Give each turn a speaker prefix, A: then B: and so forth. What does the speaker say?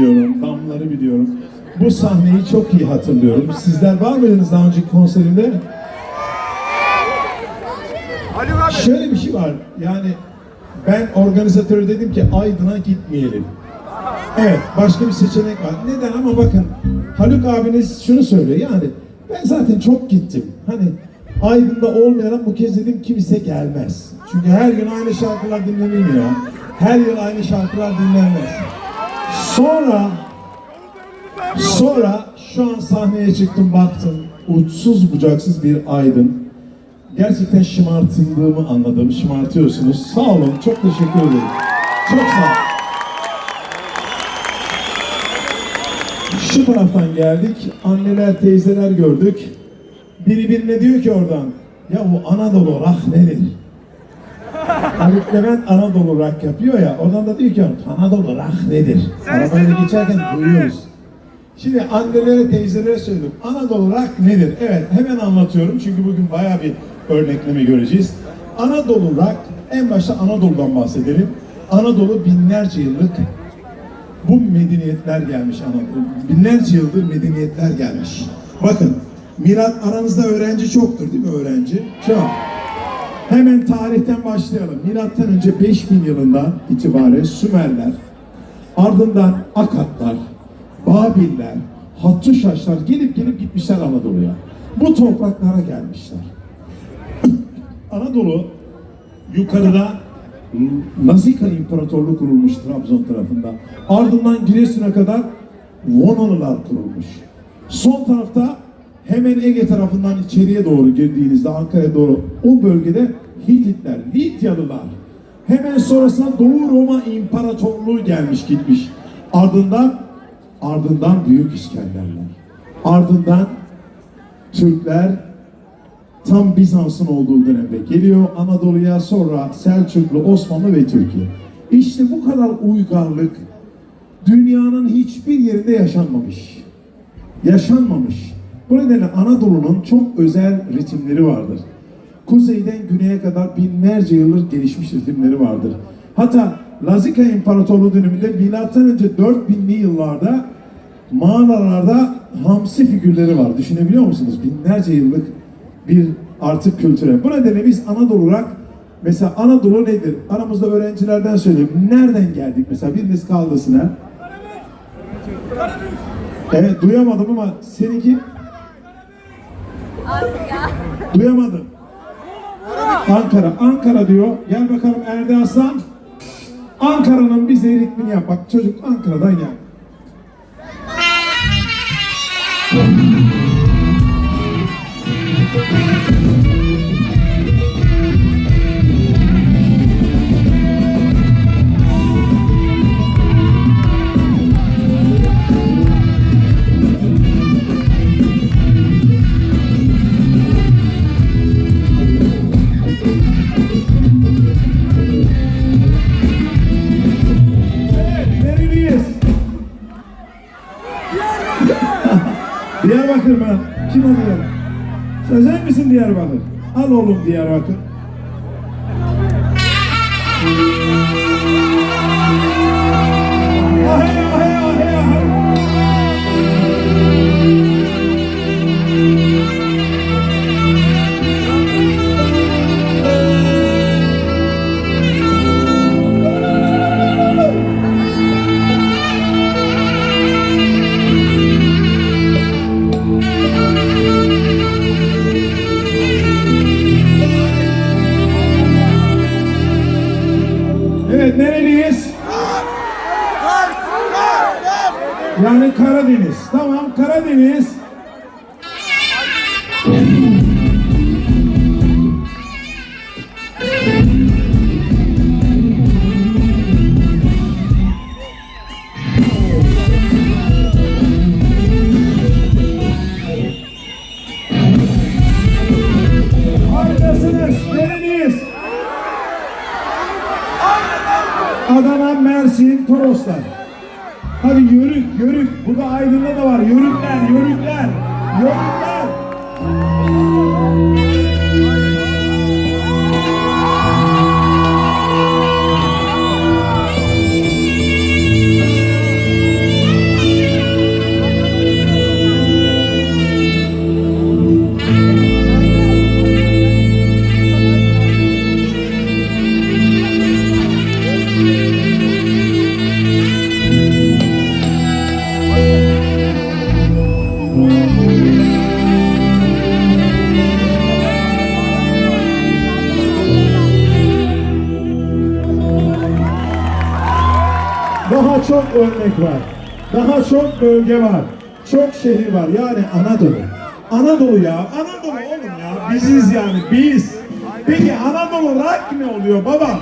A: biliyorum, damları biliyorum. Bu sahneyi çok iyi hatırlıyorum. Sizler var mıydınız daha önceki konserimde? Şöyle bir şey var. Yani ben organizatöre dedim ki Aydın'a gitmeyelim. Evet, başka bir seçenek var. Neden ama bakın Haluk abiniz şunu söylüyor. Yani ben zaten çok gittim. Hani Aydın'da olmayan bu kez dedim kimse gelmez. Çünkü her gün aynı şarkılar dinlenilmiyor. Her yıl aynı şarkılar dinlenmez. Sonra sonra şu an sahneye çıktım baktım. Uçsuz bucaksız bir Aydın. Gerçekten şımartıldığımı anladım. Şımartıyorsunuz. Sağ olun. Çok teşekkür ederim. Çok sağ olun. Şu taraftan geldik. Anneler, teyzeler gördük. Biri birine diyor ki oradan. Ya bu Anadolu rak nedir? Haluk Levent Anadolu rak yapıyor ya. Oradan da diyor ki Anadolu rak nedir? Arabayla geçerken duyuyoruz. Şimdi annelere, teyzelere söyledim. Anadolu rak nedir? Evet, hemen anlatıyorum çünkü bugün bayağı bir örnekleme göreceğiz. Anadolu rak, en başta Anadolu'dan bahsedelim. Anadolu binlerce yıllık bu medeniyetler gelmiş Anadolu. Binlerce yıldır medeniyetler gelmiş. Bakın, milat aranızda öğrenci çoktur değil mi öğrenci? Çok. Hemen tarihten başlayalım. Milattan önce 5000 yılından itibaren Sümerler, ardından Akatlar, Babiller, Hattuşaşlar gelip gelip gitmişler Anadolu'ya. Bu topraklara gelmişler. Anadolu yukarıda Nazika İmparatorluğu kurulmuş Trabzon tarafında. Ardından Giresun'a kadar Vonalılar kurulmuş. Son tarafta hemen Ege tarafından içeriye doğru girdiğinizde Ankara'ya doğru o bölgede Hititler, Lidyalılar. Hemen sonrasında Doğu Roma İmparatorluğu gelmiş gitmiş. Ardından ardından Büyük İskenderler. Ardından Türkler tam Bizans'ın olduğu dönemde geliyor Anadolu'ya sonra Selçuklu, Osmanlı ve Türkiye. İşte bu kadar uygarlık dünyanın hiçbir yerinde yaşanmamış. Yaşanmamış. Bu nedenle Anadolu'nun çok özel ritimleri vardır. Kuzeyden güneye kadar binlerce yıldır gelişmiş ritimleri vardır. Hatta Lazika İmparatorluğu döneminde milattan önce 4000'li yıllarda mağaralarda hamsi figürleri var. Düşünebiliyor musunuz? Binlerce yıllık bir artık kültüre. Bu nedenle biz Anadolu olarak mesela Anadolu nedir? Aramızda öğrencilerden söyleyeyim. Nereden geldik? Mesela biriniz kaldısına. Evet duyamadım ama seninki. Duyamadım. Ankara. Ankara diyor. Gel bakalım Erdi Aslan. Ankara'nın bize ritmini yap. Bak çocuk Ankara'dan gel. Evet, Diyarbakır mı? Kim oluyor? Sen, sen misin Diyarbakır? Al oğlum Diyarbakır. Ahe, Evet, nereliyiz? Yani Karadeniz. Tamam, Karadeniz. Mersin, Toroslar. Hadi yörük, yörük. Burada Aydın'da da var. Yörükler, yörükler, yörükler. Daha çok örnek var. Daha çok bölge var. Çok şehir var. Yani Anadolu. Anadolu ya. Anadolu oğlum ya. Biziz yani biz. Peki Anadolu rock ne oluyor baba?